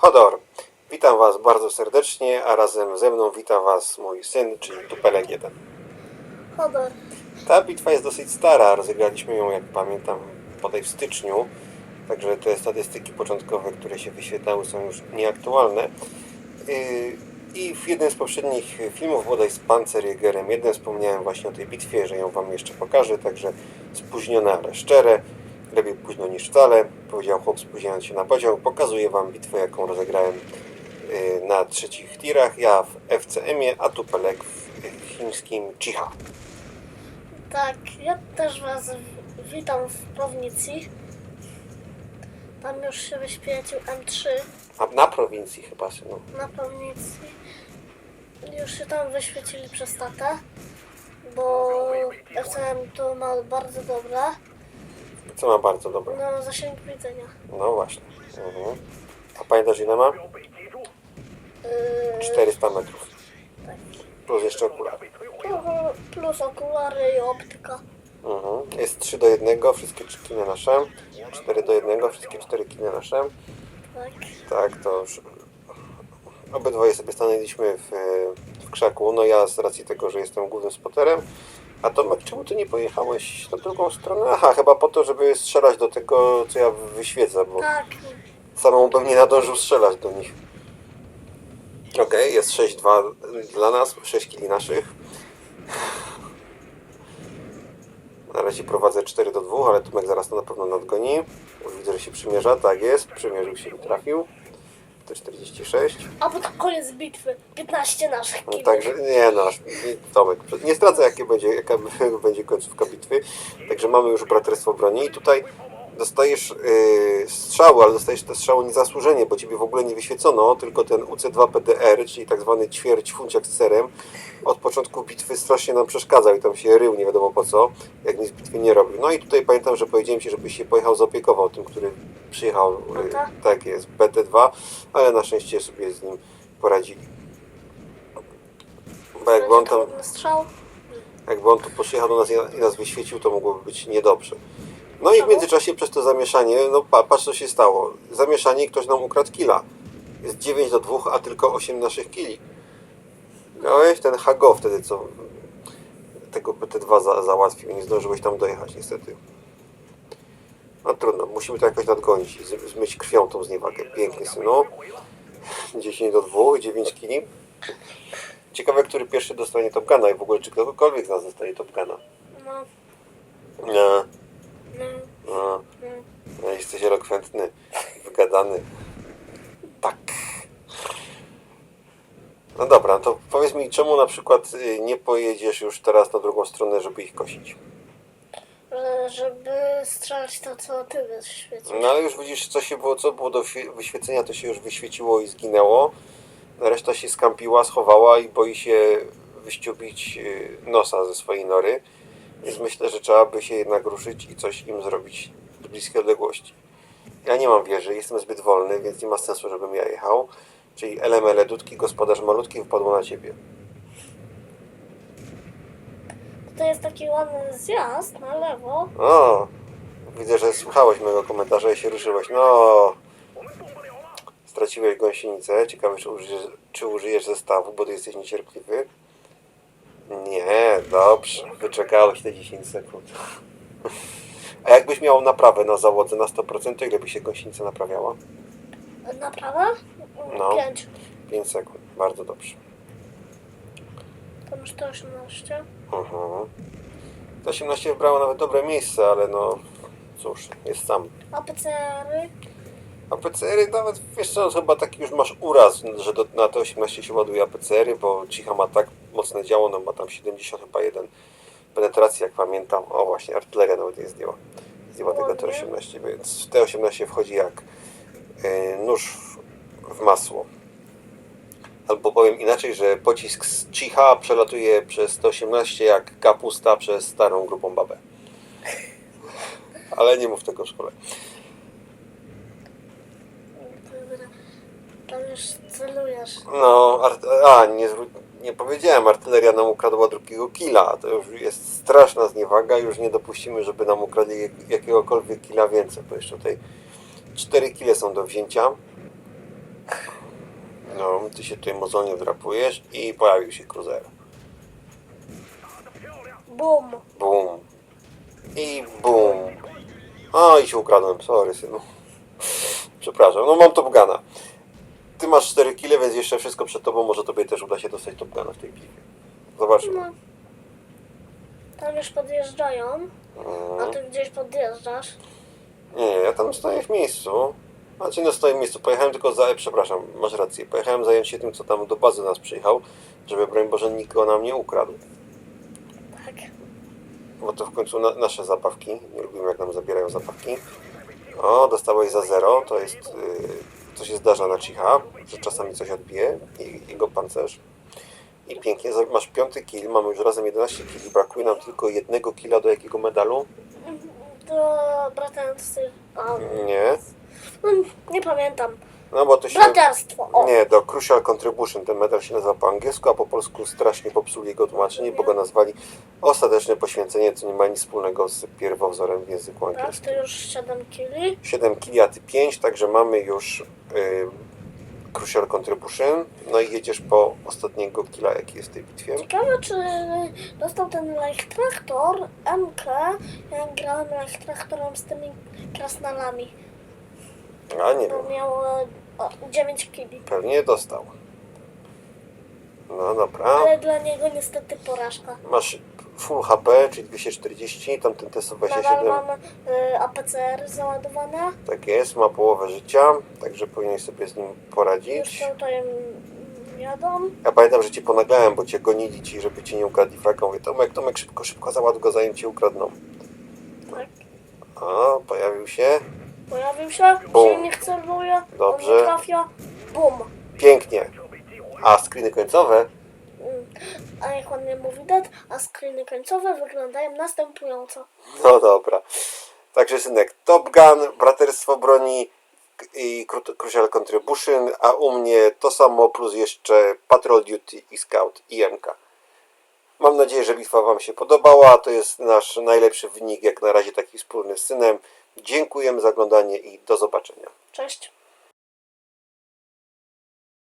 Hodor, witam Was bardzo serdecznie, a razem ze mną wita Was mój syn, czyli Tupelek 1. Hodor. Ta bitwa jest dosyć stara, rozegraliśmy ją, jak pamiętam, bodaj w styczniu, także te statystyki początkowe, które się wyświetlały są już nieaktualne. Yy, I w jednym z poprzednich filmów, bodaj z Panzerjägerem 1, wspomniałem właśnie o tej bitwie, że ją Wam jeszcze pokażę, także spóźnione, ale szczere. Lepiej późno niż wcale, powiedział chłop spóźniając się na pociąg. Pokazuję Wam bitwę, jaką rozegrałem yy, na trzecich tirach. Ja w FCM-ie, a Tupelek w chińskim Chiha. Tak, ja też Was witam w prowincji. Tam już się wyświecił M3 A na prowincji chyba, synu. na prowincji. Już się tam wyświecili przez tatę, bo FCM to ma bardzo dobre Co ma bardzo dobre. no, zasięg widzenia. No właśnie. Mhm. A pamiętasz ile ma? Yy, 400 metrów. tak. Plus jeszcze okulary. Plus- Plus okulary i optyka. Mhm. Jest 3 do 1, wszystkie 3 kiny nasze. 4 do 1, wszystkie 4 kiny nasze. Tak. Tak, to już obydwoje sobie stanęliśmy w, w krzaku. No ja z racji tego, że jestem głównym spoterem. A Tomek, czemu ty nie pojechałeś na drugą stronę? Aha, chyba po to, żeby strzelać do tego, co ja wyświecę, bo Tak, samą bym nie nadążył strzelać do nich. Okej, jest 6-2 dla nas, 6 kili naszych. Na razie prowadzę 4 do 2, ale Tomek zaraz to na pewno nadgoni. Już widzę, że się przymierza. Tak jest, przymierzył się i trafił. To 46. a potem koniec bitwy. 15 naszych No, kili. także nie no, aż- nie, Tomek, nie zdradzę jakie będzie, jaka będzie końcówka bitwy. Także mamy już braterstwo broni i tutaj dostajesz yy, strzały, ale dostajesz te strzały niezasłużenie, bo ciebie w ogóle nie wyświecono, tylko ten UC2 PDR, czyli tak zwany ćwierć funciak z serem, od początku bitwy strasznie nam przeszkadzał i tam się rył nie wiadomo po co, jak nic bitwy nie robił. No i tutaj pamiętam, że powiedziałem Ci, żebyś się pojechał zaopiekował tym, który przyjechał, yy, tak. jest, BT2, ale na szczęście sobie z nim poradzili. Bo jakby on tam, jakby on tu przyjechał do nas i nas wyświecił, to mogłoby być niedobrze. No i w międzyczasie przez to zamieszanie, no pa, patrz co się stało. Zamieszanie ktoś nam ukradł killa. Jest 9 do 2, a tylko 8 naszych kili. Miałeś ten Hago wtedy, co tego PT2 za, załatwił. Nie zdążyłeś tam dojechać niestety. No trudno, musimy to jakoś nadgonić z- zmyć krwią tą zniewagę. Pięknie, synu. 10 do 2, 9 kili. Ciekawe, który pierwszy dostanie Top Guna i w ogóle czy ktokolwiek z nas dostanie Top Guna. No, Nie, no, no, no. no, jesteś elokwentny, wygadany. Tak. No dobra, to powiedz mi, czemu na przykład y, nie pojedziesz już teraz na drugą stronę, żeby ich kosić? Że, żeby strzelać to, co ty wyświecisz. No ale już widzisz, co się było, co było do świe- wyświecenia, to się już wyświeciło i zginęło. Reszta się skampiła, schowała i boi się wyściubić y, nosa ze swojej nory. Więc myślę, że trzeba by się jednak ruszyć i coś im zrobić z bliskiej odległości. Ja nie mam wieży, jestem zbyt wolny, więc nie ma sensu, żebym ja jechał. Czyli elemele dudki, gospodarz malutki wypadło na ciebie. To jest taki ładny zjazd na lewo. O, widzę, że słuchałeś mojego komentarza i się ruszyłeś. No, straciłeś gąsienicę. Ciekawe, czy użyjesz, czy użyjesz zestawu, bo ty jesteś niecierpliwy. Nie, dobrze. Wyczekałeś te 10 sekund. A jakbyś miał naprawę na załodze na 100%, to ile by się gąsienica naprawiała? Naprawa? No. 5. 5 sekund. Bardzo dobrze. To już 118. Mhm. To 18 wybrało nawet dobre miejsce, ale no cóż, jest sam. A PCR-y? A PCR-y nawet, wiesz co, chyba taki już masz uraz, że do, na te 18 się ładuje APCR-y, bo Cicha ma tak mocne działo, no ma tam 70 chyba jeden penetracji, jak pamiętam. O właśnie, artyleria nawet nie zdjęła. Zdjęła tego Ładnie. T18, więc w T18 wchodzi jak y, nóż w, w masło. Albo powiem inaczej, że pocisk z Cicha przelatuje przez T18 jak kapusta przez starą grubą babę. Ale nie mów tego w szkole. Dobra. Tam już celujesz. No, a, nie, nie powiedziałem, artyleria nam ukradła drugiego killa. To już jest straszna zniewaga, już nie dopuścimy, żeby nam ukradli jak- jakiegokolwiek killa więcej, bo jeszcze tutaj cztery kile są do wzięcia. No, ty się tutaj mozolnie drapujesz i pojawił się cruiser. Bum. Bum. I bum. O, i się ukradłem. Sorry, synu. Przepraszam. No mam Top Guna. Ty masz 4 kile, więc jeszcze wszystko przed tobą. Może tobie też uda się dostać Top Guna w tej bitwie. Zobaczymy. No. Tam już podjeżdżają, a Mm. ty gdzieś podjeżdżasz. Nie, nie, ja tam stoję w miejscu. Znaczy, no stoję w miejscu. Pojechałem tylko za... Przepraszam, masz rację. Pojechałem zająć się tym, co tam do bazy nas przyjechał, żeby, broń Boże, nikt go nam nie ukradł. Tak. Bo to w końcu na, nasze zabawki. Nie lubimy, jak nam zabierają zabawki. O, dostałeś za zero. To jest... Yy, to się zdarza na cicha, że czasami coś odbije i jego pancerz. I pięknie, masz piąty kill, mamy już razem 11 killi, brakuje nam tylko jednego killa do jakiego medalu? Do bratancy. Nie. no, nie pamiętam. No bo to się... Braterstwo. O. Nie, do Crucial Contribution. Ten medal się nazywa po angielsku, a po polsku strasznie popsuli jego tłumaczenie, bo go nazwali ostateczne poświęcenie, co nie ma nic wspólnego z pierwowzorem w języku angielskim. to już 7 kili. 7 kili, a ty 5, także mamy już y, Crucial Contribution. No i jedziesz po ostatniego killa, jaki jest w tej bitwie. Ciekawe, czy dostał ten Light Tractor MK. Ja grałem Light Tractorem z tymi krasnalami. A nie Bo wiem, miał e, o, 9 kili. pewnie dostał. No dobra. Ale dla niego niestety porażka. Masz full HP, czyli 240, tamten Nadal TSO-27 mam y, APCR załadowane. Tak jest, ma połowę życia, także powinien sobie z nim poradzić. Już tutaj jadą. Ja pamiętam, że cię ponaglałem, bo cię gonili ci, żeby cię nie ukradli fraga. Mówię, Tomek, Tomek, szybko, szybko, załadł go, zanim cię ukradną. Tak. O, pojawił się. Pojawił się. Bum. Silnik celuje. Dobrze. On nie trafia. Bum. Pięknie. A screeny końcowe? Mm. A jak ładnie mówi dead, a screeny końcowe wyglądają następująco. No dobra. Także synek, Top Gun, Braterstwo Broni i Cru- Crucial Contribution, a u mnie to samo plus jeszcze Patrol Duty i Scout i MK. Mam nadzieję, że bitwa Wam się podobała. To jest nasz najlepszy wynik, jak na razie taki wspólny z synem. Dziękujemy za oglądanie i do zobaczenia. Cześć.